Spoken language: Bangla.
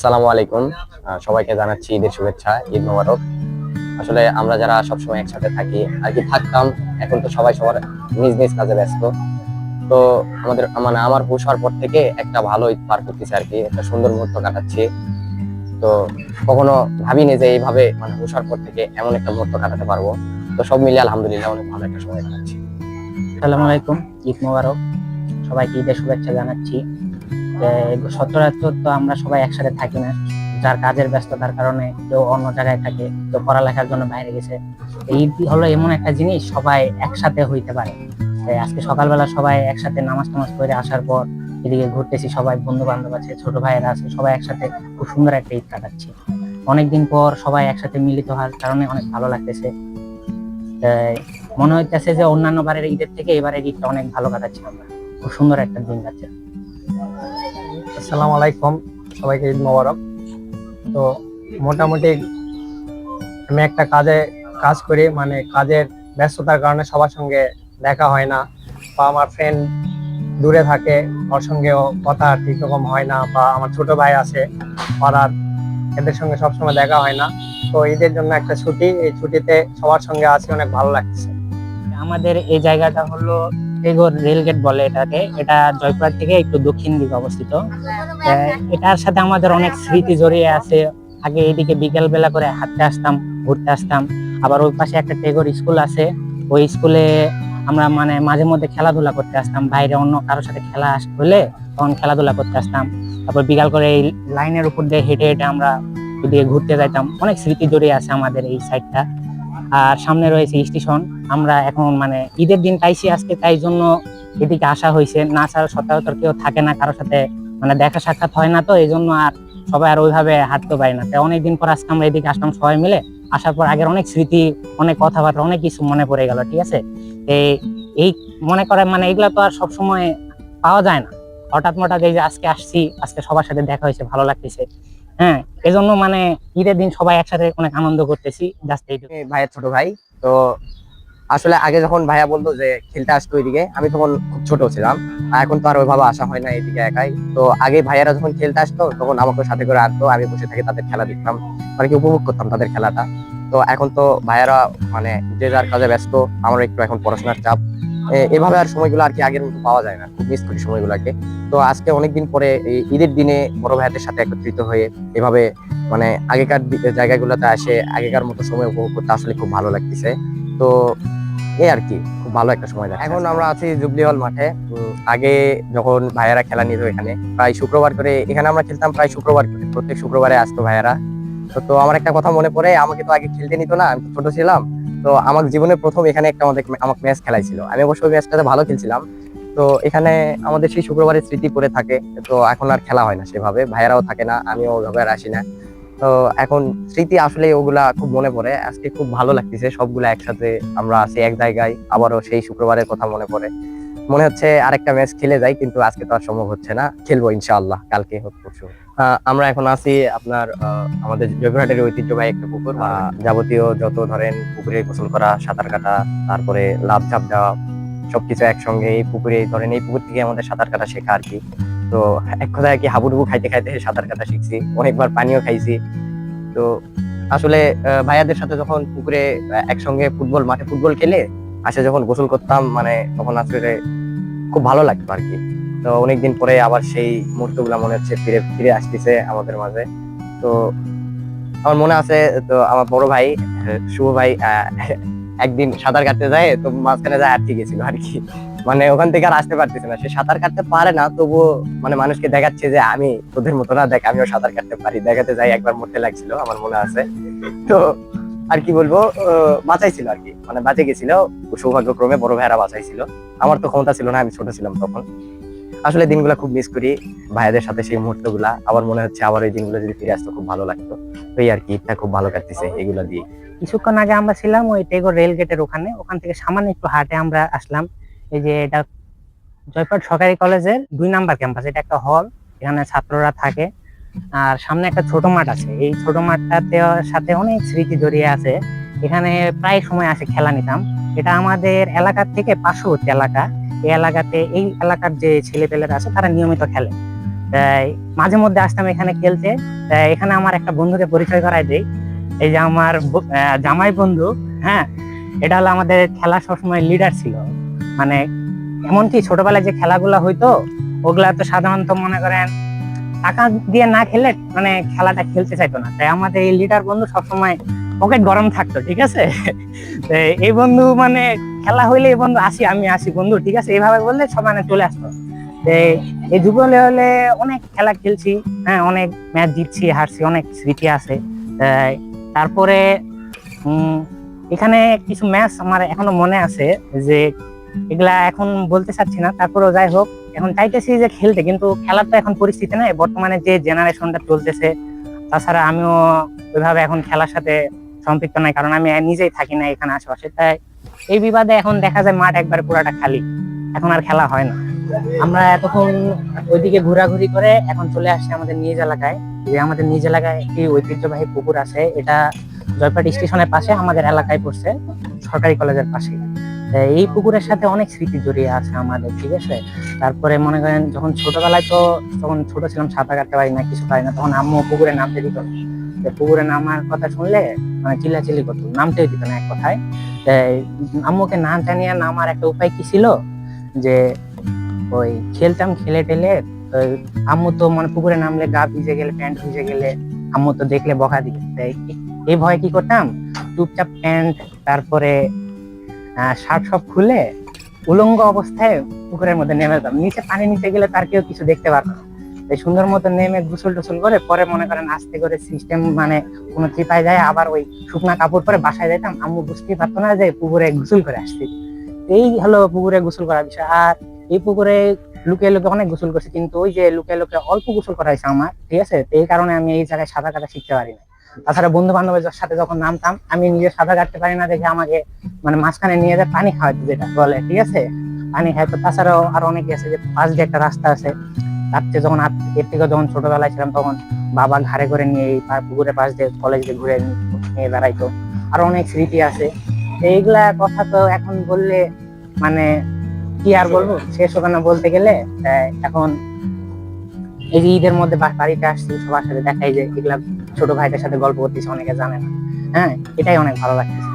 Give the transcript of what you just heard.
সালামু আলাইকুম। সবাইকে জানাচ্ছি ঈদের শুভেচ্ছা, ঈদ মোবারক। আসলে আমরা যারা সবসময় একসাথে থাকি, আর কি থাকতাম, এখন তো সবাই সবার নিজ নিজ কাজে ব্যস্ত। তো আমাদের মানে আমার হুশ হওয়ার পর থেকে একটা ভালো ঈদ পার করতেছি আর কি, একটা সুন্দর মুহূর্ত কাটাচ্ছি। তো কখনো ভাবিনি যে এইভাবে মানে হুশ হওয়ার পর থেকে এমন একটা মুহূর্ত কাটাতে পারব। তো সব মিলিয়ে আলহামদুলিল্লাহ অনেক ভালো একটা সময় কাটাচ্ছি। আসসালামু আলাইকুম, ঈদ মোবারক। সবাইকে ঈদের শুভেচ্ছা জানাচ্ছি। সচরাচর তো আমরা সবাই একসাথে থাকি না। যার কাজের ব্যস্ততার কারণে কেউ অন্য জায়গায় থাকে কেউ পড়ালেখার জন্য বাইরে গেছে। ঈদ হলো এমন একটা জিনিস, সবাই একসাথে হইতে পারে। আজকে সকালবেলা সবাই একসাথে নামাজ টামাজ করে আসার পর এদিকে ঘুরতেছি, সবাই বন্ধু বান্ধব আছে, ছোট ভাইয়েরা আছে, সবাই একসাথে খুব সুন্দর একটা ঈদ কাটাচ্ছি। অনেকদিন পর সবাই একসাথে মিলিত হওয়ার কারণে অনেক ভালো লাগতেছে। মনে হইতেছে যে অন্যান্য বারের ঈদের থেকে এবারের ঈদটা অনেক ভালো কাটাচ্ছি আমরা। খুব সুন্দর একটা দিন যাচ্ছে আসসালামু আলাইকুম, সবাইকে ঈদ মোবারক। তো মোটামুটি আমি একটা কাজে, কাজ করি মানে কাজের ব্যস্ততার কারণে সবার সঙ্গে দেখা হয় না, বা আমার ফ্রেন্ড দূরে থাকে, ওর সঙ্গেও কথা ঠিক রকম হয় না, বা আমার ছোট ভাই আছে, পাড়ার, এদের সঙ্গে সবসময় দেখা হয় না। তো ঈদের জন্য একটা ছুটি, এই ছুটিতে সবার সঙ্গে আছি, অনেক ভালো লাগছে। আমাদের এই জায়গাটা হলো এগোর রেলগেট বলে এটাকে। এটা জয়পুরহাট থেকে একটু দক্ষিণ দিকে অবস্থিত। এটার সাথে আমাদের অনেক স্মৃতি জড়িয়ে আছে। আগে এইদিকে বিকেল বেলা করে হাঁটতে আসতাম, ঘুরতে আসতাম। আবার ওই পাশে একটা টেগর স্কুল আছে। ওই স্কুলে আমরা মানে মাঝে মধ্যে খেলাধুলা করতে আসতাম। বাইরে অন্য কারোর সাথে খেলা হলে তখন খেলাধুলা করতে আসতাম। তারপর বিকাল করে এই লাইনের উপর দিয়ে হেঁটে হেঁটে আমরা ওদিকে ঘুরতে যাইতাম। অনেক স্মৃতি জড়িয়ে আছে আমাদের এই সাইডটা আর সামনে রয়েছে স্টেশন। আমরা এখন মানে ঈদের দিন পাইছি আজকে, তাই জন্য এদিকে আসা হয়েছে না ছাড়া সচরাচর কেউ থাকে না, কারোর সাথে মানে দেখা সাক্ষাৎ হয় না তো এই জন্য আর সবাই আর ওইভাবে হাঁটতে পারি না। তাই অনেকদিন পর আজকে আমরা এদিকে আসলাম সবাই মিলে। আসার পর আগের অনেক স্মৃতি, অনেক কথাবার্তা, অনেক কিছু মনে পড়ে গেল, ঠিক আছে? এই এই মনে করে মানে এগুলা তো আর সবসময় পাওয়া যায় না। হঠাৎ মঠাৎ এই যে আজকে আসছি, আজকে সবার সাথে দেখা হয়েছে, ভালো লাগতেছে। হ্যাঁ এজন্য মানে ঈদের দিন সবাই একসাথে অনেক আনন্দ করতেছি জাস্ট আমি ভাইয়ের ছোট ভাই, তো আসলে আগে যখন ভাইয়া বলতো যে খেলতে আসতো এদিকে আমি তখন খুব ছোট ছিলাম এখন তো আর ওইভাবে আসা হয় না এইদিকে একাই। তো আগে ভাইয়ারা যখন খেলতে আসতো, তখন আমাকে সাথে করে আনতো, আমি বসে থেকে তাদের খেলা দেখতাম মানে কি উপভোগ করতাম তাদের খেলাটা। তো এখন তো ভাইয়ারা মানে যে যার কাজে ব্যস্ত আমার একটু এখন পড়াশোনার চাপ। এভাবে আর সময়গুলো আর কি আগের মতো পাওয়া যায় না। খুব মিস করি সময়গুলোকে। তো আজকে অনেকদিন পরে এই ঈদের দিনে বড় ভাইয়াদের সাথে একত্রিত হয়ে এভাবে মানে আগেকার জায়গাগুলোতে আসে আগেকার মতো সময় উপভোগ করতে আসলে খুব ভালো লাগতেছে। তো এই আর কি খুব ভালো একটা সময় যাচ্ছে এখন আমরা আছি জুবলি হল মাঠে। আগে যখন ভাইয়ারা খেলা নিত এখানে প্রায় শুক্রবার করে এখানে আমরা খেলতাম প্রায় শুক্রবার করে প্রত্যেক শুক্রবারে আসতো ভাইয়ারা। তো তো আমার একটা কথা মনে পড়ে আমাকে তো আগে খেলতে নিত না আমি ছোট ছিলাম। তো আমার জীবনের প্রথম এখানে একটা আমাদের আমাকে ম্যাচ খেলাইছিল। আমি অবশ্যই ম্যাচটাতে ভালো খেলছিলাম। তো এখানে আমাদের সেই শুক্রবারের স্মৃতি পড়ে থাকে। তো এখন আর খেলা হয় না সেভাবে। ভাইয়ারাও থাকে না, আমিও ওইভাবে আর আসি না। তো এখন স্মৃতি আসলে ওগুলা খুব মনে পড়ে। আজকে খুব ভালো লাগতেছে সবগুলা একসাথে আমরা আছি এক জায়গায়, আবারও সেই শুক্রবারের কথা মনে পড়ে। মনে হচ্ছে আরেকটা ম্যাচ খেলে যাই, কিন্তু আজকে তো আর সম্ভব হচ্ছে না। খেলব ইনশাআল্লাহ, কালকে হোক পরশু। আমরা এখন আছি আপনার আমাদের জয়পুরহাটের ঐতিহ্যবাহী একটা পুকুর যাবতীয় যত ধরেন পুকুরে গোসল করা, সাঁতার কাটা, তারপরে লাভ ঝাপ দেওয়া, সবকিছু একসঙ্গে এই পুকুরে ধরেন, এই পুকুর থেকে আমাদের সাঁতার কাটা শেখা আর কি। তো এক কথায় কি হাবুডুবু খাইতে খাইতে সাঁতার কাটা শিখছি, অনেকবার পানিও খাইছি। তো আসলে ভাইয়াদের সাথে যখন পুকুরে একসঙ্গে ফুটবল, মাঠে ফুটবল খেলে, আসে যখন গোসল করতাম মানে তখন আসলে খুব ভালো লাগতো আর কি। তো অনেকদিন পরে আবার সেই মুহূর্তগুলো মনে হচ্ছে ফিরে ফিরে আসতেছে আমাদের মাঝে। তো আমার মনে আছে, তো আমার বড় ভাই, শুভ ভাই একদিন সাঁতার কাটতে যায়, তো মাঝখানে যায় আটকে গেছিল আর কি। মানে ওখান থেকে আর আসতে পারতেছে না। সে সাঁতার কাটতে পারে না, তবুও মানে মানুষকে দেখাচ্ছে যে আমি তোদের মতো না, দেখ আমিও সাঁতার কাটতে পারি। দেখাতে যাই, একবার মরতে লাগছিল, আমার মনে আছে। তো আর কি বলব বাঁচাইছিল আর কি। মানে বাঁচে গেছিল, সৌভাগ্যক্রমে বড় ভাইয়েরা বাঁচাইছিল। আমার তো ক্ষমতা ছিল না, আমি ছোট ছিলাম তখন। আসলে দিনগুলা খুব মিস করি। ভাইয়াদের সাথে সেই মুহূর্তগুলা। আবার মনে হচ্ছে আবার ওই দিনগুলো যদি ফিরে আসতো, খুব ভালো লাগতো। এই আর কি ঈদটা খুব ভালো কাটতেছে এগুলা দিয়ে। কিছুক্ষণ আগে আমরা ছিলাম ওই টেগর রেল গেটের ওখানে। ওখান থেকে সামান্য একটু হাটে আমরা আসলাম। এই যে এটা জয়পাট সরকারি কলেজের দুই নাম্বার ক্যাম্পাস। এটা একটা হল, এখানে ছাত্ররা থাকে। আর সামনে একটা ছোট মাঠ আছে। এই ছোট মাঠটাতে সাথে অনেক স্মৃতি জড়িয়ে আছে। এখানে প্রায় সময় আসে খেলা নিতাম। এটা আমাদের এলাকার থেকে পার্শ্ববর্তী এলাকা। এই এলাকাতে, এই এলাকার যে ছেলেপেলেরা আছে, তারা নিয়মিত খেলে। তাই মাঝে মধ্যে আসতাম এখানে খেলতে। এখানে আমার একটা বন্ধুকে পরিচয় করাই দেই। এই যে আমার জামাই বন্ধু হ্যাঁ এটা হলো আমাদের খেলা সবসময় লিডার ছিল। মানে এমনকি ছোটবেলায় যে খেলাগুলো হইতো, ওগুলা তো সাধারণত মনে করেন টাকা দিয়ে না খেলে মানে খেলাটা খেলতে চাইতো না। তাই আমাদের এই লিডার বন্ধু সবসময় পকেট গরম থাকতো, ঠিক আছে? এই বন্ধু মানে খেলা হইলে বন্ধু আসি, আমি আসি বন্ধু, ঠিক আছে? এইভাবে বললে সব মানে চলে আসতো। এই যুব লেভেলে অনেক খেলা খেলছি হ্যাঁ অনেক ম্যাচ জিতছি, হারছি, অনেক স্মৃতি আছে। তারপরে এখানে কিছু ম্যাচ আমার এখনও মনে আছে যে এগুলা এখন বলতে চাচ্ছি না। তারপরেও যাই হোক, এখন চাইতেছি যে খেলতে, কিন্তু খেলার তো এখন পরিস্থিতি নাই। বর্তমানে যে জেনারেশনটা চলতেছে, তাছাড়া আমিও ওইভাবে এখন খেলার সাথে সম্পৃক্ত নাই, কারণ আমি নিজেই থাকি না এখানে আশেপাশে। তাই এই বিবাদে এখন দেখা যায় মাঠ একবারে পুরাটা খালি। এখন আর খেলা হয় না। আমরা এতক্ষণ ওইদিকে ঘোরাঘুরি করে এখন চলে আসছি আমাদের নিজ এলাকায়। যে আমাদের নিজ এলাকায় একটি ঐতিহ্যবাহী পুকুর আছে। এটা জয়পাট স্টেশনের পাশে আমাদের এলাকায় পড়ছে, সরকারি কলেজের পাশে এই পুকুরের সাথে অনেক স্মৃতি জড়িয়ে আছে আমাদের, ঠিক আছে? তারপরে মনে করেন যখন ছোটবেলায় তো তখন ছোট ছিলাম, সাঁতার কাটতে পারি না, কিছু পারি না, তখন আম্মু পুকুরে নামতে দিত। পুকুরে নামার কথা শুনলে মানে চিল্লাচিল্লি করতো নামতেই দিত না এক কথায়। আম্মুকে না জানিয়ে নামার একটা উপায় কি ছিল? যে ওই খেলতাম, খেলে টেলে আম্মু তো মানে পুকুরে নামলে গা ভিজে গেলে, প্যান্ট ভিজে গেলে আম্মু তো দেখলে বকা তাই এই ভয়ে কি করতাম? চুপচাপ প্যান্ট, তারপরে শার্ট সব খুলে উলঙ্গ অবস্থায় পুকুরের মধ্যে নেমে যেতাম। নিচে পানি নিতে গেলে তার কেউ কিছু দেখতে পারতো না। সুন্দর মতো নেমে গোসল টোসল করে, পরে মনে করেন আস্তে করে সিস্টেম মানে কোনো চিপায় যায়, আবার ওই শুকনা কাপড় পরে বাসায় যেতাম আম্মু বুঝতেই পারতো না যে পুকুরে গোসল করে আসছি। এই হলো পুকুরে গোসল করার বিষয়। আর এই পুকুরে লুকিয়ে লুকিয়ে অনেক গোসল করছি, কিন্তু ওই যে লুকিয়ে লুকিয়ে অল্প গোসল করা হয়েছে আমার, ঠিক আছে? এই কারণে আমি এই জায়গায় সাঁতার কাটা শিখতে পারি না তাছাড়া বন্ধু বান্ধবের সাথে যখন নামতাম, আমি নিজে সাঁতার কাটতে পারি না দেখে আমাকে মানে মাঝখানে নিয়ে যায়, পানি খাওয়াইতো যেটা বলে, ঠিক আছে? পানি খাইতো তাছাড়াও আরও অনেকে আছে যে পাশ দিয়ে একটা রাস্তা আছে তার চেয়ে যখন এর থেকে যখন ছোটবেলায় ছিলাম তখন বাবা ঘাড়ে করে নিয়ে এই পুকুরের পাশ দিয়ে কলেজ দিয়ে ঘুরে নিয়ে বেড়াইতো। আরও অনেক স্মৃতি আছে। এইগুলা কথা তো এখন বললে মানে কি আর বলব? শেষ হবে না বলতে গেলে এখন এই যে ঈদের মধ্যে বাড়িতে আসছি, সবার সাথে দেখাই যে এগুলা ছোট ভাইদের সাথে গল্প করতেছি, অনেকে জানে না। হ্যাঁ এটাই অনেক ভালো লাগতেছে।